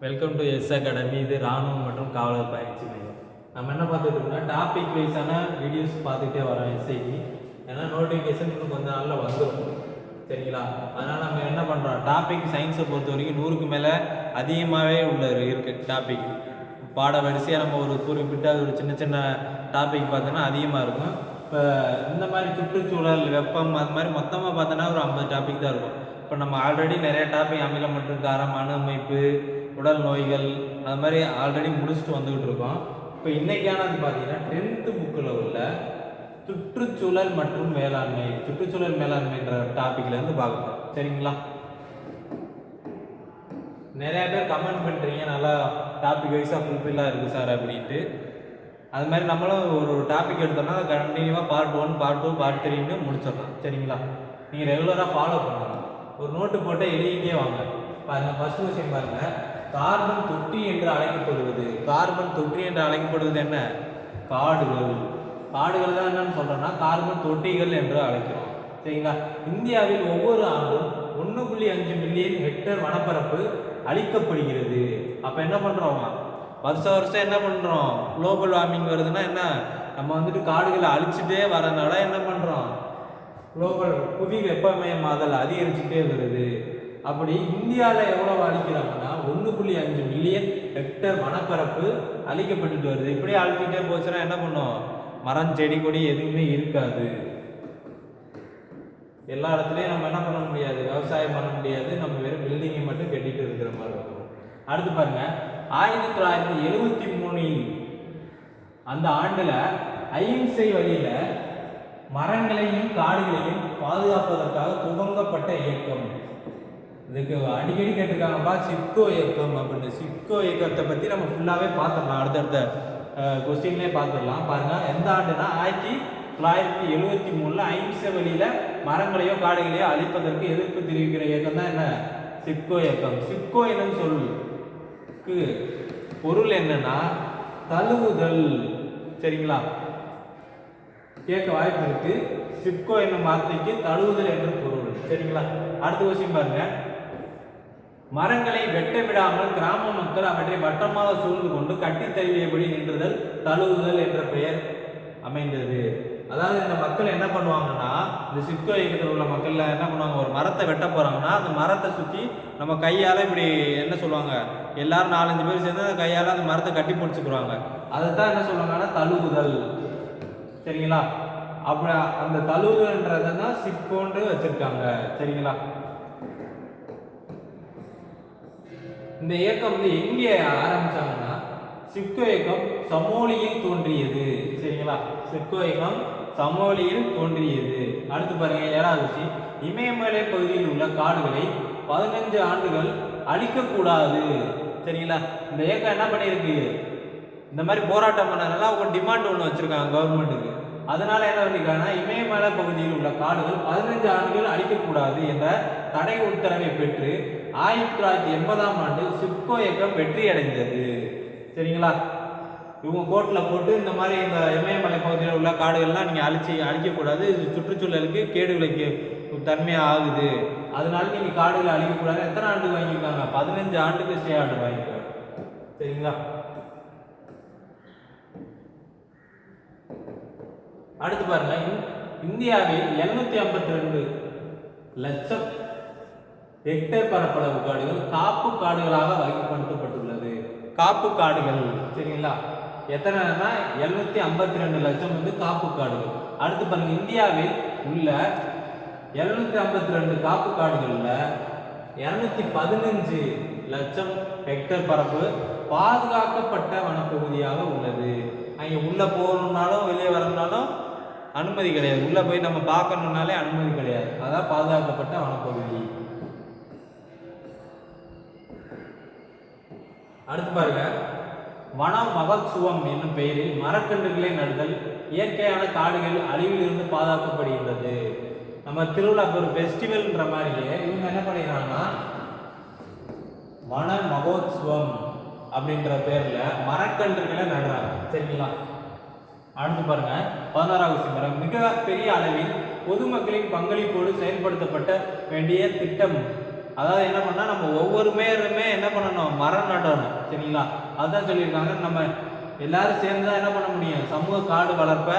Welcome to S academy இது ராணுவம் மற்றும் காவலர் பயிற்சி மையம். நம்ம என்ன பார்த்துட்டு இருக்கோம்னா டாபிக் வைஸான வீடியோஸ் பார்த்துட்டே வரோம் எஸ்ஐக்கு ஏன்னா நோட்டிஃபிகேஷன் இன்னும் கொஞ்ச நாளில் வந்துடும் சரிங்களா? அதனால் நம்ம என்ன பண்ணுறோம் டாபிக் சயின்ஸை பொறுத்த வரைக்கும் நூறுக்கு மேலே அதிகமாகவே உள்ள இருக்குது டாபிக் பாட வரிசையாக நம்ம ஒரு குறிப்பிட்ட ஒரு சின்ன சின்ன டாபிக் பார்த்தோன்னா அதிகமாக இருக்கும். இப்போ இந்த மாதிரி சுற்றுச்சூழல் வெப்பம் அது மாதிரி மொத்தமாக பார்த்தோன்னா ஒரு ஐம்பது டாபிக் தான் இருக்கும். இப்போ நம்ம ஆல்ரெடி நிறைய டாபிக் அமிலம் மற்றும் காரம் அணு அமைப்பு உடல் நோய்கள் அது மாதிரி ஆல்ரெடி முடிச்சுட்டு வந்துக்கிட்டு இருக்கோம். இப்போ இன்னைக்கானது பார்த்தீங்கன்னா டென்த்து புக்கில் உள்ள சுற்றுச்சூழல் மற்றும் மேலாண்மை சுற்றுச்சூழல் மேலாண்மைன்ற டாப்பிக்லேருந்து பார்க்கலாம் சரிங்களா? நிறையா பேர் கமெண்ட் பண்ணுறீங்க நல்லா டாபிக் வைஸாக ஃபுல்ஃபில்லாக இருக்குது சார் அப்படின்ட்டு. அது மாதிரி நம்மளும் ஒரு டாபிக் எடுத்தோம்னா கண்டினியூவாக part one part two part த்ரீன்னு முடிச்சிடலாம். சரிங்களா? நீங்கள் ரெகுலராக ஃபாலோ பண்ணலாம் ஒரு நோட்டு போட்டு எழுதிட்டே வாங்க. பாருங்கள் ஃபர்ஸ்ட் விஷயம் பாருங்கள் கார்பன் தொட்டி என்று அழைக்கப்படுவது. கார்பன் தொட்டி என்று அழைக்கப்படுவது என்ன? காடுகள். காடுகள் தான் என்னன்னு சொல்கிறோன்னா கார்பன் தொட்டிகள் என்று அழைக்கிறோம். சரிங்களா? இந்தியாவில் ஒவ்வொரு ஆண்டும் ஒன்று புள்ளி அஞ்சு மில்லியன் ஹெக்டர் வனப்பரப்பு அழிக்கப்படுகிறது. அப்போ என்ன பண்ணுறோம் வருஷம் வருஷம் என்ன பண்ணுறோம் குளோபல் வார்மிங் வருதுன்னா என்ன? நம்ம வந்துட்டு காடுகளை அழிச்சிட்டே வரனால என்ன பண்ணுறோம் குளோபல் புவி வெப்பமயமாதல் அதிகரிச்சுட்டே வருது. அப்படி இந்தியாவில் எவ்வளோ அழிக்கிறாங்கன்னா ஒன்று புள்ளி அஞ்சு மில்லியன் ஹெக்டர் வனப்பரப்பு அழிக்கப்பட்டுட்டு வருது. இப்படியே அழிச்சிட்டே போச்சுன்னா என்ன பண்ணும்? மரம் செடி கொடி எதுவுமே இருக்காது. எல்லா இடத்துலையும் நம்ம என்ன பண்ண முடியாது? விவசாயம் பண்ண முடியாது. நம்ம வெறும் பில்டிங்கை மட்டும் கட்டிட்டு இருக்கிற மாதிரி இருக்கும். அடுத்து பாருங்க. ஆயிரத்தி தொள்ளாயிரத்தி எழுபத்தி மூணில் அந்த ஆண்டில் அஹிம்சை வழியில் மரங்களையும் காடுகளையும் பாதுகாப்பதற்காக துவங்கப்பட்ட இயக்கம். இதுக்கு அடிக்கடி கேட்டிருக்காங்கப்பா சிப்கோ இயக்கம் அப்படின்னு. சிப்கோ இயக்கத்தை பற்றி நம்ம ஃபுல்லாகவே பார்த்துடலாம். அடுத்தடுத்த கொஸ்டின்லேயே பார்த்துடலாம். பாருங்கள் எந்த ஆண்டுனா ஆயிரத்தி தொள்ளாயிரத்தி எழுபத்தி மூணில் அகிம்சை வழியில் மரங்களையோ காடுகளையோ அழிப்பதற்கு எதிர்ப்பு தெரிவிக்கிற இயக்கம் தான் என்ன? சிப்கோ இயக்கம். சிப்கோ என்னன்னு சொல்லுக்கு பொருள் என்னன்னா தழுவுதல். சரிங்களா? கேட்க வாய்ப்பு இருக்கு. சிப்கோ என்னும் வார்த்தைக்கு தழுவுதல் என்று பொருள். சரிங்களா? அடுத்த கொஸ்டின் பாருங்க. மரங்களை வெட்ட விடாமல் கிராம மக்கள் அவற்றை வட்டமாக சூழ்ந்து கொண்டு கட்டி தழுவியபடி நின்றுதல் தழுவுதல் என்ற பெயர் அமைந்தது. அதாவது இந்த மக்கள் என்ன பண்ணுவாங்கன்னா இந்த சிப்கோ இயக்கத்தில் உள்ள மக்கள்ல என்ன பண்ணுவாங்க ஒரு மரத்தை வெட்ட போறாங்கன்னா அந்த மரத்தை சுற்றி நம்ம கையால் இப்படி என்ன சொல்லுவாங்க எல்லாரும் நாலஞ்சு பேர் சேர்ந்து அந்த கையால் அந்த மரத்தை கட்டி பிடிச்சிக்கிறாங்க அதை தான் என்ன சொல்லுவாங்கன்னா தழுவுதல். சரிங்களா? அப்படி அந்த தழுவுன்றதை தான் சிப்போன்று வச்சிருக்காங்க. சரிங்களா? இந்த இயக்கம் வந்து எங்கே ஆரம்பிச்சாங்கன்னா சிப்கோ இயக்கம் சமோலியில் தோன்றியது. சரிங்களா? சிப்கோ இயக்கம் சமோலியில் தோன்றியது. அடுத்து பாருங்க ஏழாவது விஷயம் இமயமலை பகுதியில் உள்ள காடுகளை பதினஞ்சு ஆண்டுகள் அழிக்கக்கூடாது. சரிங்களா? இந்த இயக்கம் என்ன பண்ணியிருக்கு? இந்த மாதிரி போராட்டம் பண்ணதுனால அவங்க டிமாண்ட் ஒன்று வச்சுருக்காங்க கவர்மெண்ட்டுக்கு. அதனால என்ன பண்ணிருக்காங்கன்னா இமயமலை பகுதியில் உள்ள காடுகள் பதினஞ்சு ஆண்டுகள் அழிக்கக்கூடாது என்ற தடை உத்தரவை பெற்று ஆயிரத்தி தொள்ளாயிரத்தி எண்பதாம் ஆண்டு சிப்கோ இயக்கம் வெற்றி அடைந்தது சரிங்களா? இவங்க கோட்டில் போட்டு இந்த மாதிரி இந்த இமயமலை பகுதியில் உள்ள காடுகள்லாம் நீங்கள் அழிச்சு அழிக்கக்கூடாது. இது சுற்றுச்சூழலுக்கு கேடு விளைக்கு தன்மையாக ஆகுது. அதனால நீங்கள் காடுகளை அழிக்கக்கூடாது. எத்தனை ஆண்டு வாங்கியிருக்காங்க? பதினஞ்சு ஆண்டுக்கு ஸ்டே ஆண்டு வாங்கியிருக்காங்க. சரிங்களா? அடுத்து பாருங்க. இந்தியாவில் எழுநூத்தி ஐம்பத்தி ரெண்டு லட்சம் ஹெக்டேர் பரப்பளவு காடுகள் காப்பு காடுகளாக வகைப்படுத்தப்பட்டுள்ளது. காப்பு காடுகள் சரிங்களா? எத்தனைனா எழுநூத்தி ஐம்பத்தி ரெண்டு லட்சம் வந்து காப்பு காடுகள். அடுத்து பாருங்க இந்தியாவில் உள்ள எழுநூத்தி ஐம்பத்தி ரெண்டு காப்பு காடுகளில் இரநூத்தி பதினஞ்சு லட்சம் ஹெக்டேர் பரப்பு பாதுகாக்கப்பட்ட வனப்பகுதியாக உள்ளது. அங்கே உள்ளே போகணுன்னாலும் வெளியே வரணும்னாலும் அனுமதி கிடையாது. உள்ளே போய் நம்ம பார்க்கணுன்னாலே அனுமதி கிடையாது. அதான் பாதுகாக்கப்பட்ட வனப்பகுதி. அடுத்து பாருங்க. வன மகோத்சவம் என்னும் பெயரில் மரக்கன்றுகளை நடுதல் இயற்கையான காடுகள் அழிவிலிருந்து பாதுகாக்கப்படுகின்றது. நம்ம திருவிழா ஒரு ஃபெஸ்டிவல்ன்ற மாதிரியே இவங்க என்ன பண்ணிடுறாங்கன்னா வன மகோத்சவம் அப்படின்ற பேர்ல மரக்கன்றுகளை நடுறாங்க. சரிங்களா? அடுத்து பாருங்க. பதினாறாவது சிம்மரம் மிக பெரிய அளவில் பொதுமக்களின் பங்களிப்போடு செயல்படுத்தப்பட்ட வேண்டிய திட்டம் அதாவது என்ன பண்ணால் நம்ம ஒவ்வொரு மேருமே என்ன பண்ணணும்? மரம் நடணும் சரிங்களா? அதுதான் சொல்லியிருக்காங்க. நம்ம எல்லாரும் சேர்ந்து தான் என்ன பண்ண முடியும்? சமூக காடு வளர்ப்பை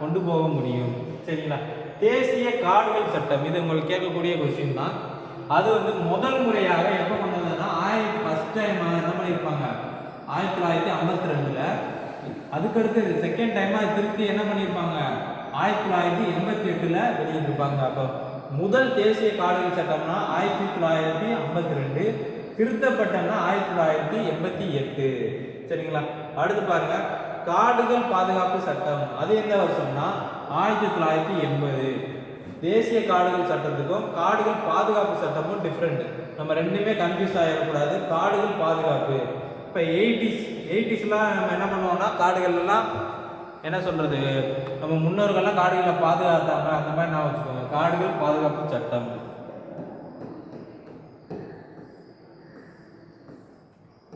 கொண்டு போக முடியும். சரிங்களா? தேசிய காடுகள் சட்டம். இது உங்களுக்கு கேட்கக்கூடிய கொஸ்டின் தான். அது வந்து முதல் முறையாக எப்போ பண்ணதுன்னா ஆயிரத்தி ஃபர்ஸ்ட் டைம் என்ன பண்ணியிருப்பாங்க? ஆயிரத்தி தொள்ளாயிரத்தி ஐம்பத்தி ரெண்டில் அதுக்கடுத்து செகண்ட் டைமாக திருப்பி என்ன பண்ணியிருப்பாங்க? ஆயிரத்தி தொள்ளாயிரத்தி எண்பத்தி எட்டில் வெளியிட்டிருப்பாங்க. அப்போ முதல் தேசிய காடுகள் சட்டம்னா ஆயிரத்தி தொள்ளாயிரத்தி ஐம்பத்தி ரெண்டு திருத்தப்பட்டம்னா ஆயிரத்தி தொள்ளாயிரத்தி எண்பத்தி எட்டு. சரிங்களா? அடுத்து பாருங்க. காடுகள் பாதுகாப்பு சட்டம். அது எந்த வருஷம்னா ஆயிரத்தி தொள்ளாயிரத்தி எண்பது. தேசிய காடுகள் சட்டத்துக்கும் காடுகள் பாதுகாப்பு சட்டமும் டிஃப்ரெண்ட் நம்ம ரெண்டுமே கன்ஃபியூஸ் ஆகிடக்கூடாது காடுகள் பாதுகாப்பு. இப்போ எயிட்டிஸ் எயிட்டிஸ்லாம் நம்ம என்ன பண்ணுவோம்னா காடுகள்லாம் என்ன சொல்றது? நம்ம முன்னோர்கள்லாம் காடுகளை பாதுகாத்தாங்க. அந்த மாதிரி நான் வச்சுக்கோங்க. காடுகள் பாதுகாப்பு சட்டம்.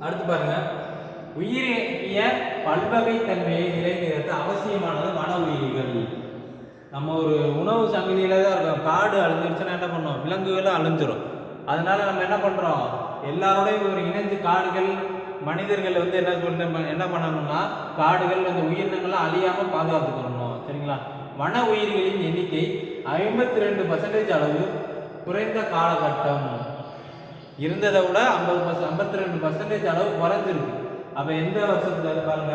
அடுத்து பாருங்க. உயிரிய பல்வகைத்தன்மையை நிலைநிறுத்த அவசியமானது வன உயிரிகள். நம்ம ஒரு உணவு சங்கிலியில தான் இருக்கோம். காடு அழிஞ்சிருச்சுன்னா என்ன பண்ணோம்? விலங்குகளும் அழிஞ்சிரும். அதனால நம்ம என்ன பண்றோம்? எல்லாரோடையும் ஒரு இணைஞ்சு காடுகள் மனிதர்கள் வந்து என்ன சொல்ல என்ன பண்ணணும்னா காடுகள் அந்த உயிரினங்கள்லாம் அழியாமல் பாதுகாத்துக்கணும் சரிங்களா? வன உயிர்களின் எண்ணிக்கை ஐம்பத்தி ரெண்டு பர்சன்டேஜ் அளவு குறைந்த காலகட்டம். இருந்ததை விட ஐம்பது பர்சன்ட் ஐம்பத்தி ரெண்டு பர்சன்டேஜ் அளவு குறைஞ்சிருக்கு. அப்போ எந்த வருஷத்துல பாருங்க?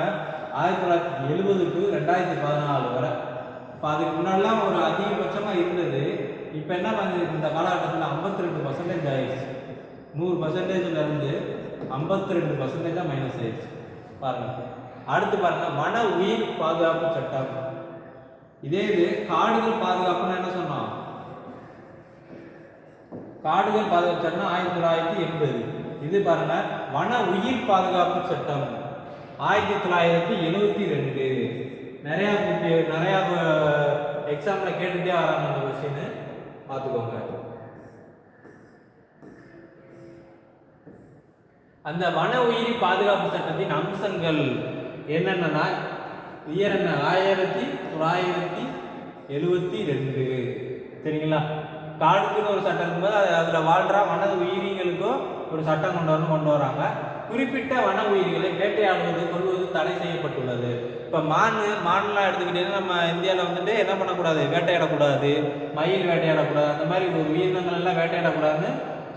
ஆயிரத்தி தொள்ளாயிரத்தி எழுபது டு ரெண்டாயிரத்தி பதினாலு வரை. இப்போ அதுக்கு முன்னாடிலாம் ஒரு அதிகபட்சமாக இருந்தது. இப்போ என்ன பண்ணி இந்த காலகட்டத்தில் ஐம்பத்தி ரெண்டு பர்சன்டேஜ் ஆயிடுச்சு. நூறு பர்சன்டேஜில் இருந்து ஐம்பத்தி ரெண்டு பர்சன்டேஜாக மைனஸ் ஆயிடுச்சு. பாருங்க. அடுத்து பாருங்க வன உயிர் பாதுகாப்பு சட்டம். இதே இது காடுகள் பாதுகாப்புன்னு என்ன சொன்னோம்? காடுகள் பாதுகாப்பு சட்டம் ஆயிரத்தி தொள்ளாயிரத்தி எண்பது. இது பாருங்க வன உயிர் பாதுகாப்பு சட்டம். ஆயிரத்தி தொள்ளாயிரத்தி எழுவத்தி ரெண்டு. நிறையா நிறையா எக்ஸாமில் எக்ஸாம்ல கேட்டுட்டே வராங்க இந்த கொஸ்டின் பார்த்துக்கோங்க. அந்த வன உயிரி பாதுகாப்பு சட்டத்தின் அம்சங்கள் என்னென்னா இயர் என்ன? ஆயிரத்தி தொள்ளாயிரத்தி எழுவத்தி ரெண்டு. சரிங்களா? காடுக்குன்னு ஒரு சட்டம் இருக்கும்போது அது அதில் வாழ்கிற வன உயிரிகளுக்கும் ஒரு சட்டம் கொண்டு வரணும் கொண்டு வராங்க. குறிப்பிட்ட வன உயிரிகளை வேட்டையாடுவது கொள்வது தடை செய்யப்பட்டுள்ளது. இப்போ மான் மான்லாம் எடுத்துக்கிட்டீங்கன்னா நம்ம இந்தியாவில் வந்துட்டு என்ன பண்ணக்கூடாது? வேட்டையாடக்கூடாது. மயில் வேட்டையாடக்கூடாது. அந்த மாதிரி ஒரு உயிரினங்கள் எல்லாம் வேட்டையாடக்கூடாதுன்னு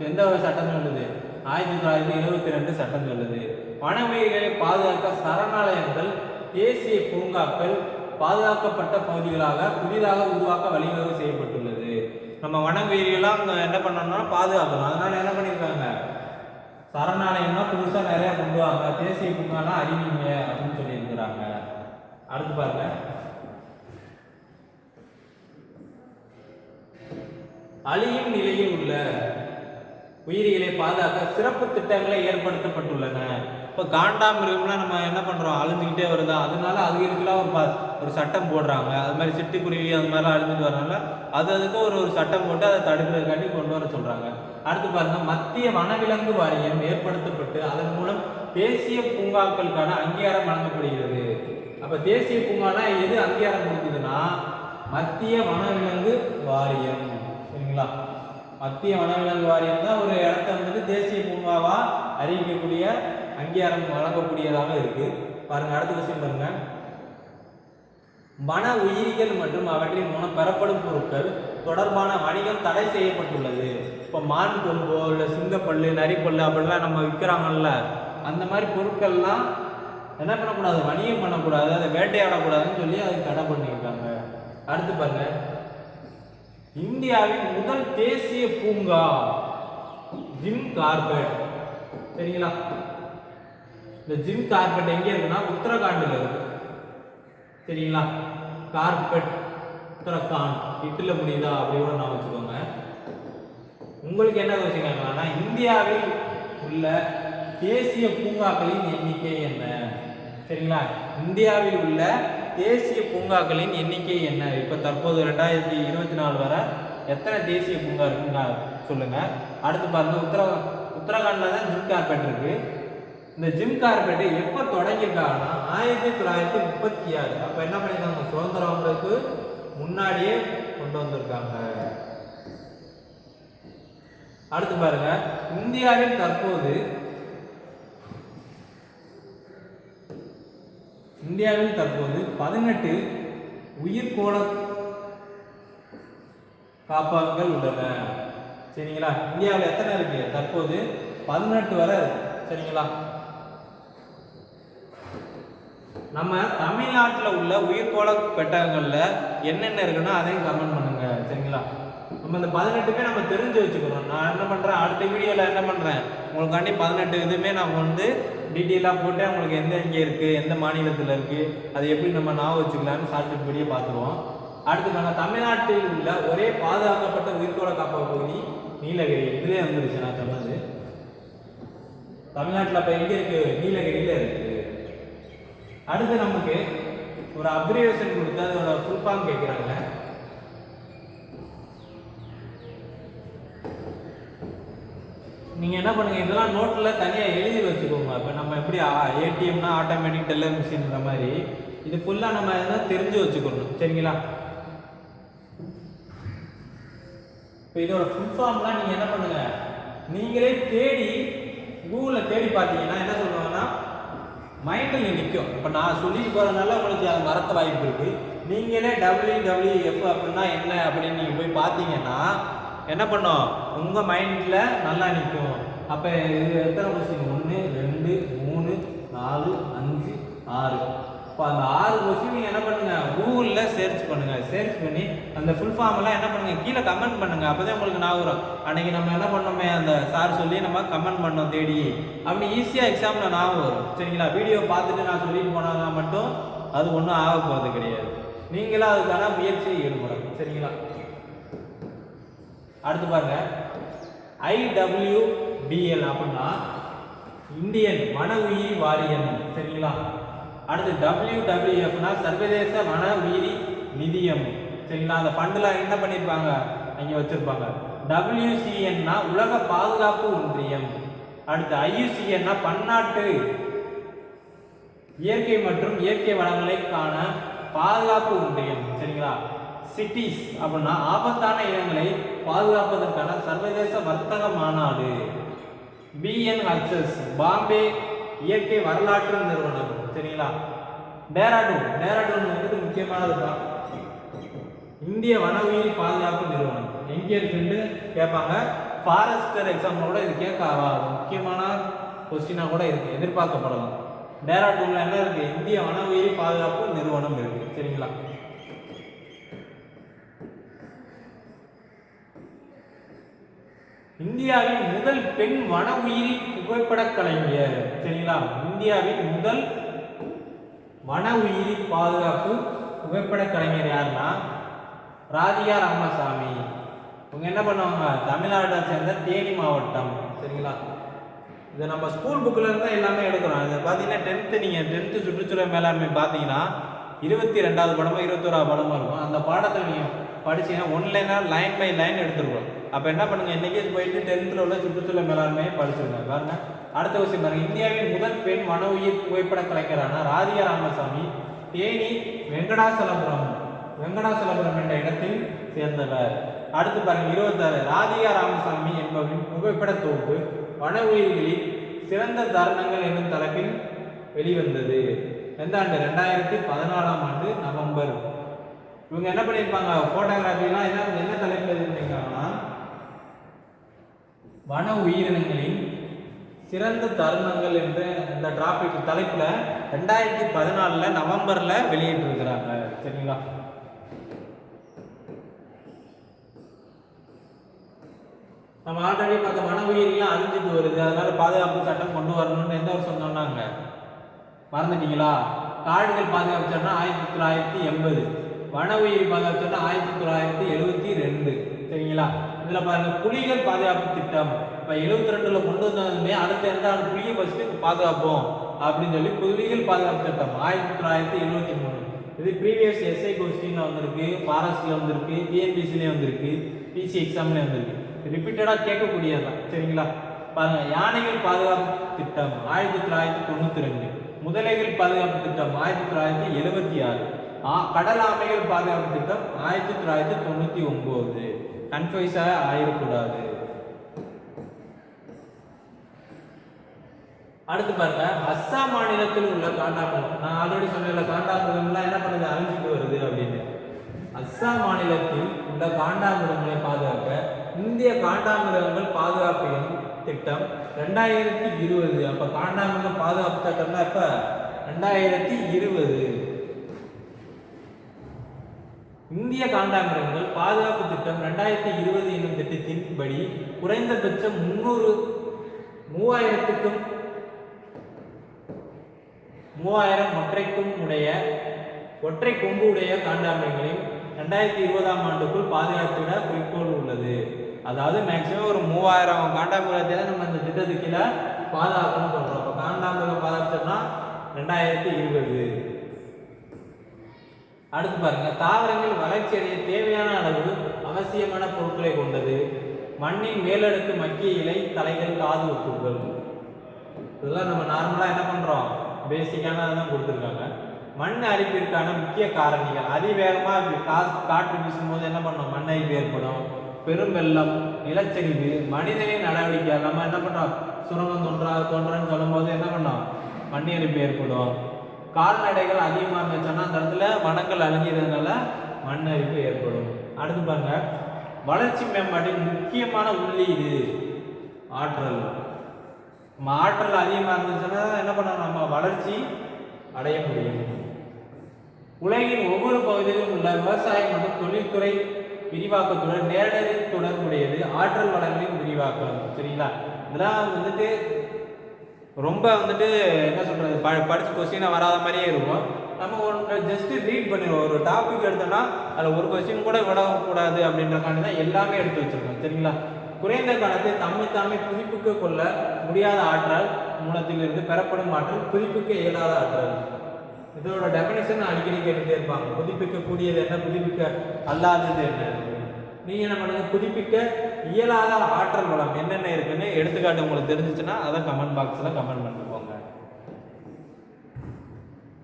எந்த ஒரு சட்டம் சொல்லுது ஆயிரத்தி தொள்ளாயிரத்தி எழுபத்தி ரெண்டு சட்டம் சொல்லுது வனவெயில்களை பாதுகாக்க சரணாலயங்கள் தேசிய பூங்காக்கள் பாதுகாக்கப்பட்ட பகுதிகளாக புதிதாக உருவாக்க வழிவகை செய்யப்பட்டுள்ளது. நம்ம வனவெயிலாம் என்ன பண்ணணும்னா பாதுகாக்கணும். அதனால என்ன பண்ணியிருக்காங்க? சரணாலயம்னா புதுசாக நிறையா கொண்டு வாங்க. தேசிய பூங்கானா அறிவிங்க அப்படின்னு சொல்லியிருக்கிறாங்க. அடுத்து பாருங்க. அழியும் நிலையில் உள்ள உயிரிகளை பாதுகாக்க சிறப்பு திட்டங்களை ஏற்படுத்தப்பட்டுள்ளன. இப்போ காண்டாமிருகம்லாம் நம்ம என்ன பண்ணுறோம் அழிஞ்சுக்கிட்டே வருதா? அதனால அதுகளுக்கெல்லாம் ஒரு ப ஒரு சட்டம் போடுறாங்க. அது மாதிரி சிட்டுக்குருவி அது மாதிரிலாம் அழிஞ்சிட்டு வரனால அது அதுக்கு ஒரு ஒரு சட்டம் போட்டு அதை தடுக்கிறதுக்காண்டி கொண்டு வர சொல்கிறாங்க அடுத்து பாருங்க மத்திய வனவிலங்கு வாரியம் ஏற்படுத்தப்பட்டு அதன் மூலம் தேசிய பூங்காக்களுக்கான அங்கீகாரம் வழங்கப்படுகிறது. அப்போ தேசிய பூங்கானா எது அங்கீகாரம் கொடுக்குதுன்னா மத்திய வனவிலங்கு வாரியம். சரிங்களா? மத்திய வனவிலங்கு வாரியம் தான் ஒரு இடத்த வந்துட்டு தேசிய பூங்காவா அறிவிக்கக்கூடிய அங்கீகாரம் வழங்கக்கூடியதாக இருக்கு. பாருங்க அடுத்த விஷயம் பாருங்க. வன உயிரிகள் மற்றும் அவற்றின் மூலம் பெறப்படும் பொருட்கள் தொடர்பான வணிகம் தடை செய்யப்பட்டுள்ளது. இப்போ மான் கொம்போ இல்லை சிங்கப்பல்லு நரிப்பல்லு அப்படிலாம் நம்ம விற்கிறாங்கல்ல அந்த மாதிரி பொருட்கள்லாம் என்ன பண்ணக்கூடாது? வணிகம் பண்ணக்கூடாது அதை வேட்டையாடக்கூடாதுன்னு சொல்லி அது தடை பண்ணியிருக்காங்க. அடுத்து பாருங்க. இந்தியாவின் முதல் தேசிய பூங்கா ஜிம் கார்பெட். சரிங்களா? இந்த ஜிம் கார்பெட் எங்கே இருக்குன்னா உத்தரகாண்டில் இருக்கு. சரிங்களா? கார்பெட் உத்தரகாண்ட். இட்டுல முடியுதா அப்படி கூட நான் வச்சுக்கோங்க. உங்களுக்கு என்ன கொஸ்டின் கேட்கலாம்னா இந்தியாவில் உள்ள தேசிய பூங்காக்களின் எண்ணிக்கை என்ன? சரிங்களா? இந்தியாவில் உள்ள தேசிய பூங்காக்களின் எண்ணிக்கை என்ன? இப்போ தற்போது ரெண்டாயிரத்தி இருபத்தி நாலு வரை எத்தனை தேசிய பூங்கா இருக்குங்க சொல்லுங்க. அடுத்து பாருங்க உத்தர உத்தரகாண்டில் தான் ஜிம் கார்பெட் இருக்கு. இந்த ஜிம் கார்பெட் எப்போ தொடங்கியிருக்காங்கன்னா ஆயிரத்தி தொள்ளாயிரத்தி முப்பத்தி ஆறு. அப்போ என்ன பண்ணியிருக்காங்க? சுதந்திரம் அவங்களுக்கு முன்னாடியே கொண்டு வந்திருக்காங்க. அடுத்து பாருங்க இந்தியாவில் தற்போது இந்தியாவில் தற்போது பதினெட்டு உயிர்கோள காப்பகங்கள் உள்ளன. சரிங்களா? இந்தியாவில் எத்தனை இருக்கு? தற்போது பதினெட்டு வரை சரிங்களா? நம்ம தமிழ்நாட்டில் உள்ள உயிர்கோள பெட்டகங்களில் என்னென்ன இருக்குன்னா அதையும் கமெண்ட் பண்ணுங்க. சரிங்களா? நம்ம இந்த பதினெட்டுமே நம்ம தெரிஞ்சு வச்சுக்கிறோம் நான் என்ன பண்ணுறேன் அடுத்த வீடியோவில் என்ன பண்ணுறேன் உங்களுக்காண்டி பதினெட்டு இதுவுமே நான் வந்து டீட்டெயிலாக போட்டு அவங்களுக்கு எந்த எங்கே இருக்குது எந்த மாநிலத்தில் இருக்குது அதை எப்படி நம்ம ஞாபகம் வச்சுக்கலாம்னு சாப்பிட்டு படியே பார்த்துருவோம். அடுத்து நாங்கள் தமிழ்நாட்டில் உள்ள ஒரே பாதுகாக்கப்பட்ட உயிர்கோள காப்பக பகுதி நீலகிரி. இதுலேயே வந்துருச்சு நான் சொன்னது. தமிழ்நாட்டில் இப்போ எங்கே இருக்குது நீலகிரியில் இருக்குது அடுத்து நமக்கு ஒரு அப்ரிவேஷன் கொடுத்து அதோட ஃபுல் ஃபார்ம் கேட்குறாங்க நீங்கள் என்ன பண்ணுங்கள் இதெல்லாம் நோட்டில் தனியாக எழுதி வச்சுக்கோங்க. இப்போ நம்ம எப்படி ஏடிஎம்னா ஆட்டோமேட்டிக் டெல்லர் மிஷின்ற மாதிரி இது ஃபுல்லாக நம்ம எதாவது தெரிஞ்சு வச்சுக்கணும். சரிங்களா? இப்போ இதோட ஃபுல் ஃபார்ம்லாம் நீங்கள் என்ன பண்ணுங்கள் நீங்களே தேடி கூகுளில் தேடி பார்த்தீங்கன்னா என்ன சொல்லுவாங்கன்னா மைண்டில் நிற்கும் இப்போ நான் சொல்லிட்டு போகிறதுனால உங்களுக்கு அது மறக்க வாய்ப்பு இருக்குது நீங்களே டபிள்யூ டபிள்யூஎஃப் அப்படின்னா என்ன அப்படின்னு நீங்கள் போய் பார்த்தீங்கன்னா என்ன பண்ணும்? உங்கள் மைண்டில் நல்லா நிற்கும் அப்போ இது எத்தனை கொஸ்டின் ஒன்று ரெண்டு மூணு நாலு அஞ்சு ஆறு. இப்போ அந்த ஆறு கொஸ்டின் நீங்கள் என்ன பண்ணுங்க? கூகுளில் சர்ச் பண்ணுங்கள் சர்ச் பண்ணி அந்த ஃபுல் ஃபார்ம் எல்லாம் என்ன பண்ணுங்க? கீழே கமெண்ட் பண்ணுங்க. அப்போதான் உங்களுக்கு ஞாபகம் வரும். அன்னைக்கு நம்ம என்ன பண்ணோமே? அந்த சார் சொல்லி நம்ம கமெண்ட் பண்ணோம் தேடி. அப்படி ஈஸியாக எக்ஸாமில் ஞாபகம் வரும். சரிங்களா? வீடியோ பார்த்துட்டு நான் சொல்லிட்டு போனாங்க மட்டும் அது ஒன்றும் ஆக போகிறது கிடையாது. நீங்களும் அதுக்கான முயற்சியை ஈடுபடணும். சரிங்களா? அடுத்து பாருங்க. ஐடபிள்யூபிஎல் அப்படின்னா இந்தியன் வன உயிரி வாரியம் சரிங்களா? அடுத்து டபிள்யூடபிள்யூஎஃப்னா சர்வதேச வன உயிரி நிதியம் சரிங்களா? அந்த ஃபண்டில் என்ன பண்ணியிருப்பாங்க அங்கே வச்சுருப்பாங்க. டபிள்யூசிஎன்னா உலக பாதுகாப்பு ஒன்றியம். அடுத்து ஐயுசிஎன்னா பன்னாட்டு இயற்கை மற்றும் இயற்கை வளங்களைக்கான பாதுகாப்பு ஒன்றியம் சரிங்களா? சிட்டிஸ் அப்படின்னா ஆபத்தான இடங்களை பாதுகாப்பதற்கான சர்வதேச வர்த்தக மாநாடு. பிஎன்ஹெச்எஸ் பாம்பே இயற்கை வரலாற்று நிறுவனம். சரிங்களா டேராடூன் டேராடூன் வந்து முக்கியமானது தான். இந்திய வன உயிரி பாதுகாப்பு நிறுவனம். எங்கே இருக்குன்னு கேட்பாங்க. ஃபாரஸ்டர் எக்ஸாம் கூட இது கேட்க முக்கியமான கொஸ்டினாக கூட இருக்கு. எதிர்பார்க்கப்படலாம். டேராடூனில் என்ன இருக்குது இந்திய வன உயிரி பாதுகாப்பு நிறுவனம் இருக்குது சரிங்களா இந்தியாவின் முதல் பெண் வன உயிரி புகைப்படக் கலைஞர். சரிங்களா? இந்தியாவின் முதல் வன உயிரி பாதுகாப்பு புகைப்படக் கலைஞர் யாருன்னா ராதிகா ராமசாமி. இவங்க என்ன பண்ணுவாங்க? தமிழ்நாட்டை சேர்ந்த தேனி மாவட்டம். சரிங்களா? இது நம்ம ஸ்கூல் புக்கில் இருந்தால் எல்லாமே எடுக்கிறோம். இது பார்த்தீங்கன்னா டென்த்து நீங்கள் டென்த்து சுற்றுச்சூழல் மேலாண்மை பார்த்தீங்கன்னா இருபத்தி ரெண்டாவது படமோ இருபத்தோராவது படமோ இருக்கும். அந்த பாடத்தை நீங்கள் படிச்சீங்கன்னா ஒன்லைனாக லைன் பை லைன் எடுத்துருக்கோம் அப்போ என்ன பண்ணுங்க? இன்றைக்கே போயிட்டு டென்த்தில் உள்ள சுற்றுச்சூழல் மேலாண்மையை படிச்சிருங்க. பாருங்க. அடுத்த விஷயம் பாருங்க. இந்தியாவின் முதல் பெண் மன உயிர் புகைப்பட கலைஞரான ராதிகா ராமசாமி தேனி வெங்கடாசலபுரம் வெங்கடாசலபுரம் என்ற இடத்தில் சேர்ந்தவர். அடுத்து பாருங்க இருபத்தாறு. ராதிகா ராமசாமி என்பவரின் புகைப்பட தொகுப்பு வன உயிர்களில் சிறந்த தருணங்கள் என்னும் தலைப்பில் வெளிவந்தது. எந்த ஆண்டு? ரெண்டாயிரத்தி பதினாலாம் ஆண்டு நவம்பர். இவங்க என்ன பண்ணியிருப்பாங்க? ஃபோட்டோகிராஃபிலாம் என்ன என்ன தலைப்பில் இது பண்ணியிருக்காங்கன்னா வன உயிரினங்களின் சிறந்த தருணங்கள் என்ற இந்த டிராபிக் தலைப்பில் ரெண்டாயிரத்தி பதினாலில் நவம்பரில் வெளியிட்டிருக்கிறாங்க. சரிங்களா? நம்ம ஆல்ரெடி பார்த்த வன உயிரிலாம் அழிஞ்சிட்டு வருது. அதனால பாதுகாப்பு சட்டம் கொண்டு வரணும்னு எந்த வருஷம் சொன்னாங்க மறந்துட்டீங்களா? காடுகள் பாதுகாப்பு சட்டம் ஆயிரத்தி தொள்ளாயிரத்தி எண்பது. வன உயிரி பாதுகாப்பு சட்டம் ஆயிரத்தி தொள்ளாயிரத்தி எழுபத்தி ரெண்டு. சரிங்களா? இதில் பாருங்க புலிகள் பாதுகாப்பு திட்டம். இப்போ எழுபத்தி ரெண்டில் கொண்டு வந்ததுமே அடுத்த ரெண்டாவது புலியை ஃபஸ்ட்டு பாதுகாப்போம் அப்படின்னு சொல்லி புலிகள் பாதுகாப்பு திட்டம் ஆயிரத்தி தொள்ளாயிரத்தி எழுபத்தி மூணு. இது ப்ரீவியஸ் எஸ்ஐ கொஸ்டின்ல வந்திருக்கு ஃபாரஸ்ட்ல வந்திருக்கு டிஎன்பிசிலே வந்திருக்கு பிசி எக்ஸாம்லேயே வந்திருக்கு. ரிப்பீட்டடாக கேட்கக்கூடியது தான் சரிங்களா? பாருங்க யானைகள் பாதுகாப்பு திட்டம் ஆயிரத்தி தொள்ளாயிரத்தி தொண்ணூற்றி ரெண்டு. முதலைகள் பாதுகாப்பு திட்டம் ஆயிரத்தி தொள்ளாயிரத்தி எழுபத்தி ஆறு. கடல் ஆமைகள் பாதுகாப்பு திட்டம் ஆயிரத்தி தொள்ளாயிரத்தி தொண்ணூற்றி ஒம்பது கன்ஃபியூஸாக ஆயிடக்கூடாது. அடுத்து பாருங்க அஸ்ஸாம் மாநிலத்தில் உள்ள காண்டாமிருகம் நான் ஆல்ரெடி சொன்ன காண்டாமிருகம்லாம் என்ன பண்ணுது? அழிஞ்சிட்டு வருது அப்படின்னு. அஸ்ஸாம் மாநிலத்தில் உள்ள காண்டாமிருகங்களை பாதுகாக்க இந்திய காண்டாமிருகங்கள் பாதுகாப்பு திட்டம் ரெண்டாயிரத்தி இருபது. அப்போ காண்டாமிருகம் பாதுகாப்பு சட்டம்னா இப்போ ரெண்டாயிரத்தி இருபது. இந்திய காண்டாமிருகங்கள் பாதுகாப்பு திட்டம் ரெண்டாயிரத்தி இருபது என்னும் திட்டத்தின்படி குறைந்தபட்சம் முன்னூறு மூவாயிரத்துக்கும் மூவாயிரம் ஒற்றைக்கும் உடைய ஒற்றை கொம்பு உடைய காண்டாமிருகங்களையும் ரெண்டாயிரத்தி இருபதாம் ஆண்டுக்குள் பாதுகாத்துவிட குறிக்கோள் உள்ளது. அதாவது மேக்சிமம் ஒரு மூவாயிரம் காண்டாமிருகத்தை நம்ம இந்த திட்டத்துக்கு கீழே பாதுகாக்கணும்னு சொல்றோம். அப்போ காண்டாமிருகம் பாதுகாத்தோம்னா ரெண்டாயிரத்தி இருபது. அடுத்து பாருங்க தாவரங்கள் வளர்ச்சி அடைய தேவையான அளவு அவசியமான பொருட்களை கொண்டது. மண்ணின் மேலடுக்கு மக்கிய இலை தலைகள் காது ஒப்புகள் இதெல்லாம் நம்ம நார்மலாக என்ன பண்ணுறோம் பேசிக்கான தான் கொடுத்துருக்காங்க. மண் அரிப்பிற்கான முக்கிய காரணிகள். அதிவேகமாக காசு காற்று வீசும்போது என்ன பண்ணோம் மண் அரிப்பு ஏற்படும். பெரும் வெள்ளம் நிலச்சரிவு மனிதனின் நடவடிக்கை நம்ம என்ன பண்ணுறோம் சுரங்கம் தோன்றா தோன்றான்னு சொல்லும்போது என்ன பண்ணோம்? மண் அரிப்பு ஏற்படும். கால்நடைகள் அதிகமாக இருந்துச்சுன்னா அந்த இடத்துல வனங்கள் அழிஞ்சதுனால மண் அரிப்பு ஏற்படும். அடுத்து பாருங்க. வளர்ச்சி மேம்பாட்டின் முக்கியமான உள்ளீடு ஆற்றல். நம்ம ஆற்றல் அதிகமாக இருந்துச்சுன்னா என்ன பண்ணணும் நம்ம வளர்ச்சி அடைய முடியும். உலகின் ஒவ்வொரு பகுதியிலும் உள்ள விவசாயம் மற்றும் தொழில்துறை விரிவாக்கத்துடன் நேரடி தொடர்புடையது. ஆற்றல் வளங்களின் விரிவாக்கம். சரிங்களா? இதெல்லாம் வந்துட்டு ரொம்ப வந்துட்டு என்ன சொல்கிறது ப படித்து கொஸ்டினாக வராத மாதிரியே இருக்கும். நம்ம ஒன்று ஜஸ்ட்டு ரீட் பண்ணிடுவோம். ஒரு டாபிக் எடுத்தோம்னா அதில் ஒரு கொஸ்டின் கூட விடக்கூடாது அப்படின்றக்காண்டி தான் எல்லாமே எடுத்து வச்சுருக்கோம். சரிங்களா? குறைந்த காலத்தை தம்மை தாமே புதுப்பிக்க கொள்ள முடியாத ஆற்றல் மூலத்திலிருந்து பெறப்படும் ஆற்றல் புதுப்பிக்க இயலாத ஆற்றல். இதோட டெஃபினேஷன் அடிக்கடி கேட்டுகிட்டே இருப்பாங்க. புதுப்பிக்கக்கூடியது என்ன புதுப்பிக்க அல்லாதது என்ன? நீங்கள் என்ன பண்ணுங்க? புதுப்பிக்க இயலாத ஆற்றல் வளம் என்னென்ன இருக்குன்னு எடுத்துக்காட்டு உங்களுக்கு தெரிஞ்சிச்சுன்னா அதை கமெண்ட் பாக்ஸில் கமெண்ட் பண்ணிக்கோங்க.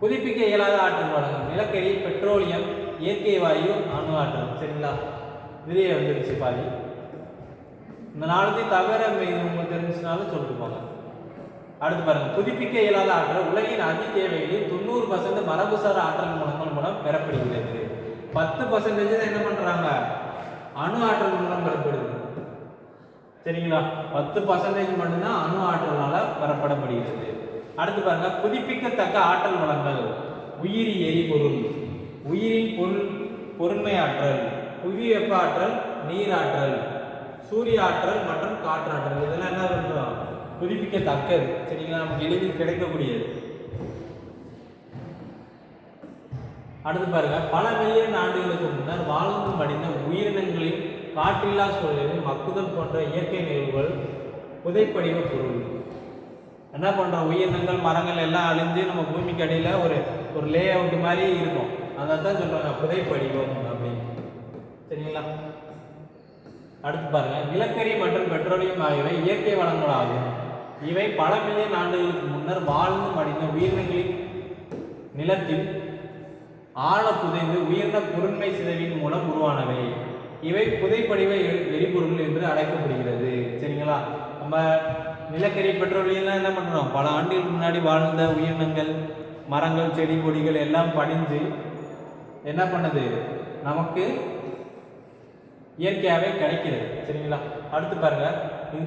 புதுப்பிக்க இயலாத ஆற்றல் வளங்கள் நிலக்கரி பெட்ரோலியம் இயற்கை வாயு அணு ஆற்றல். சரிங்களா? இதுலேயே வந்துடுச்சு பாதி. இந்த நாளத்தையும் தவிர உங்களுக்கு தெரிஞ்சுனாலும் சொல்லிட்டு போங்க. அடுத்து பாருங்க. புதுப்பிக்க இயலாத ஆற்றல். உலகின் அதி தேவைகளில் தொண்ணூறு பர்சன்ட் மரபுசார் ஆற்றல் மூலங்கள் மூலம் பெறப்படுகிறது. பத்து பர்சன்டேஜ் என்ன பண்றாங்க? அணு ஆற்றல் மூலம் பெறப்படுது சரிங்களா? பத்து பர்சன்டேஜ் மட்டும்தான் அணு ஆற்றலால பெறப்படப்படுகிறது அடுத்து பாருங்க புதுப்பிக்கத்தக்க ஆற்றல் வளங்கள். உயிரி எரிபொருள். உயிரின் பொருள் பொருண்மை ஆற்றல். புவி வெப்ப ஆற்றல் நீர் ஆற்றல். சூரிய ஆற்றல் மற்றும் காற்றாற்றல் இதெல்லாம் என்ன பண்ணுறோம் புதுப்பிக்கத்தக்கது. சரிங்களா? நமக்கு எளிதில் கிடைக்கக்கூடியது. அடுத்து பாருங்கள் பல மில்லியன் ஆண்டுகளுக்கு முன்னர் வாழ்ந்து மடிந்த உயிரினங்களின் காற்றில்லா சூழலில் மக்குதல் போன்ற இயற்கை நிகழ்வுகள் புதைப்படிவ பொருள். என்ன பண்ணுறோம் உயிரினங்கள் மரங்கள் எல்லாம் அழிஞ்சு நம்ம பூமிக்கு அடியில் ஒரு ஒரு லே அவுட் மாதிரி இருக்கும். அதை தான் சொல்கிறாங்க புதைப்படிவம் அப்படின்னு. சரிங்களா? அடுத்து பாருங்கள் நிலக்கரி மற்றும் பெட்ரோலியம் ஆகியவை இயற்கை வளங்களாகும். இவை பல மில்லியன் ஆண்டுகளுக்கு முன்னர் வாழ்ந்து மடிந்த உயிரினங்களின் நிலத்தில் ஆழ புதைந்து உயர்ந்த பொருண்மை சிதைவின் மூலம் உருவானவை. இவை புதைப்படிவ எரிபொருள் என்று அழைக்கப்படுகிறது. சரிங்களா? நம்ம நிலக்கரி பெட்ரோலியம்லாம் என்ன பண்ணுறோம் பல ஆண்டுகளுக்கு முன்னாடி வாழ்ந்த உயிரினங்கள் மரங்கள் செடி கொடிகள் எல்லாம் படிஞ்சு என்ன பண்ணுது? நமக்கு இயற்கையாகவே கிடைக்கிறது. சரிங்களா? அடுத்து பாருங்க.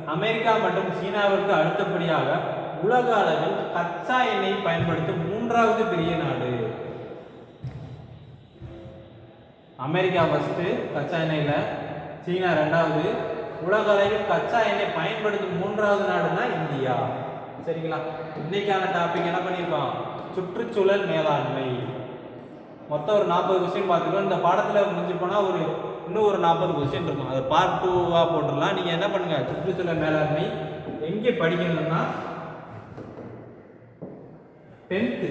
அமெரிக்கா மற்றும் சீனாவிற்கு அடுத்தபடியாக உலக அளவில் கச்சா எண்ணெய் பயன்படுத்தும் மூன்றாவது பெரிய நாடு. அமெரிக்கா ஃபஸ்ட்டு கச்சா எண்ணெயில். சீனா ரெண்டாவது. உலக அளவில் கச்சா எண்ணெய் பயன்படுத்தும் மூன்றாவது நாடுனா இந்தியா. சரிங்களா? இன்னைக்கான டாபிக் என்ன பண்ணியிருக்கோம் சுற்றுச்சூழல் மேலாண்மை. மொத்தம் ஒரு நாற்பது கொஸ்டின் பார்த்துக்கோ இந்த பாடத்தில் முடிஞ்சு போனால் ஒரு இன்னும் ஒரு நாற்பது கொஸ்டின் இருக்கும். அதை பார்ட் டூவாக போட்டுடலாம். நீங்கள் என்ன பண்ணுங்கள் சுற்றுச்சூழல் மேலாண்மை எங்கே படிக்கணும்னா டென்த்து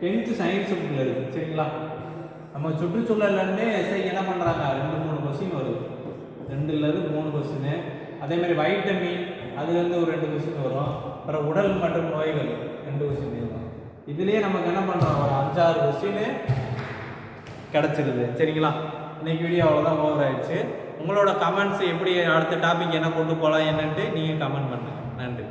டென்த்து சயின்ஸ் இருக்குது சரிங்களா? நம்ம சுற்றுச்சூழல்லேருந்தே எஸ்ஐ என்ன பண்ணுறாங்க ரெண்டு மூணு கொஸ்டின் வருது. ரெண்டுலேருந்து மூணு கொஸ்டின் அதே மாதிரி வைட்டமின் அதுலேருந்து ஒரு ரெண்டு கொஸ்டின் வரும். அப்புறம் உடல் மற்றும் நோய்கள் ரெண்டு கொஸ்டின் வரும். இதுலேயே நமக்கு என்ன பண்ணுறோம் ஒரு அஞ்சாறு கொஸ்டின் கிடச்சிருது. சரிங்களா? இன்னைக்கு வீடியோ அவ்வளோதான் ஓவர் ஆயிடுச்சு. உங்களோட கமெண்ட்ஸ் எப்படி அடுத்த டாபிக் என்ன கொண்டு போகலாம் என்னன்ட்டு நீங்கள் கமெண்ட் பண்ணுங்கள் நன்றி.